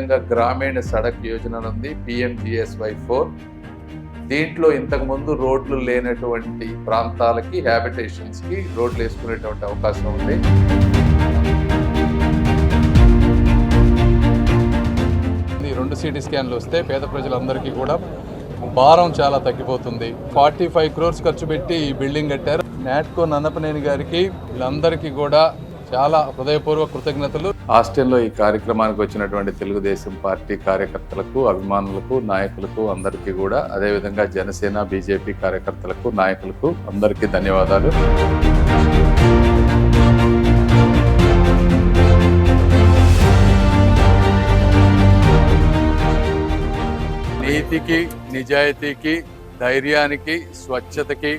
అదేవిధంగా గ్రామీణ సడక్ యోజన ఉంది పిఎంజిఎస్వై ఫోర్ దీంట్లో ఇంతకుముందు రోడ్లు లేనటువంటి ప్రాంతాలకి హ్యాబిటేషన్స్కి రోడ్లు వేసుకునేటువంటి అవకాశం ఉంది. ఈ రెండు సిటీ స్కాన్లు వస్తే పేద ప్రజలందరికీ కూడా భారం చాలా తగ్గిపోతుంది. ఫార్టీ ఫైవ్ క్రోర్స్ ఖర్చు పెట్టి ఈ బిల్డింగ్ కట్టారు. నాట్కో నన్నపనేని గారికి వీళ్ళందరికీ కూడా చాలా హృదయపూర్వక కృతజ్ఞతలు. హాస్టల్లో ఈ కార్యక్రమానికి వచ్చినటువంటి తెలుగుదేశం పార్టీ కార్యకర్తలకు అభిమానులకు నాయకులకు అందరికీ కూడా అదేవిధంగా జనసేన బీజేపీ కార్యకర్తలకు నాయకులకు అందరికీ ధన్యవాదాలు. నీతికి నిజాయితీకి ధైర్యానికి స్వచ్ఛతకి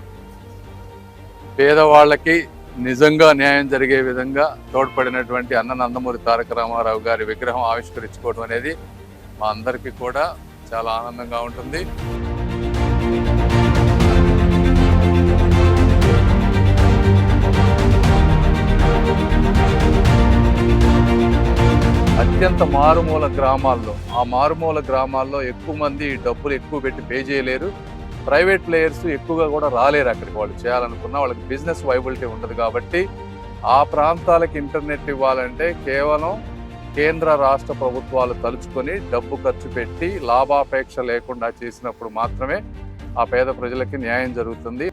పేదవాళ్ళకి నిజంగా న్యాయం జరిగే విధంగా తోడ్పడినటువంటి అన్న నందమూరి తారక రామారావు గారి విగ్రహం ఆవిష్కరించుకోవడం అనేది మా అందరికీ కూడా చాలా ఆనందంగా ఉంటుంది. అత్యంత మారుమూల గ్రామాల్లో ఆ మారుమూల గ్రామాల్లో ఎక్కువ మంది డబ్బులు ఎక్కువ పెట్టి పే చేయలేరు. ప్రైవేట్ ప్లేయర్స్ ఎక్కువగా కూడా రాలేరు అక్కడికి. వాళ్ళు చేయాలనుకున్న వాళ్ళకి బిజినెస్ వైబిలిటీ ఉండదు కాబట్టి ఆ ప్రాంతాలకు ఇంటర్నెట్ ఇవ్వాలంటే కేవలం కేంద్ర రాష్ట్ర ప్రభుత్వాలు తలుచుకొని డబ్బు ఖర్చు పెట్టి లాభాపేక్ష లేకుండా చేసినప్పుడు మాత్రమే ఆ పేద ప్రజలకి న్యాయం జరుగుతుంది.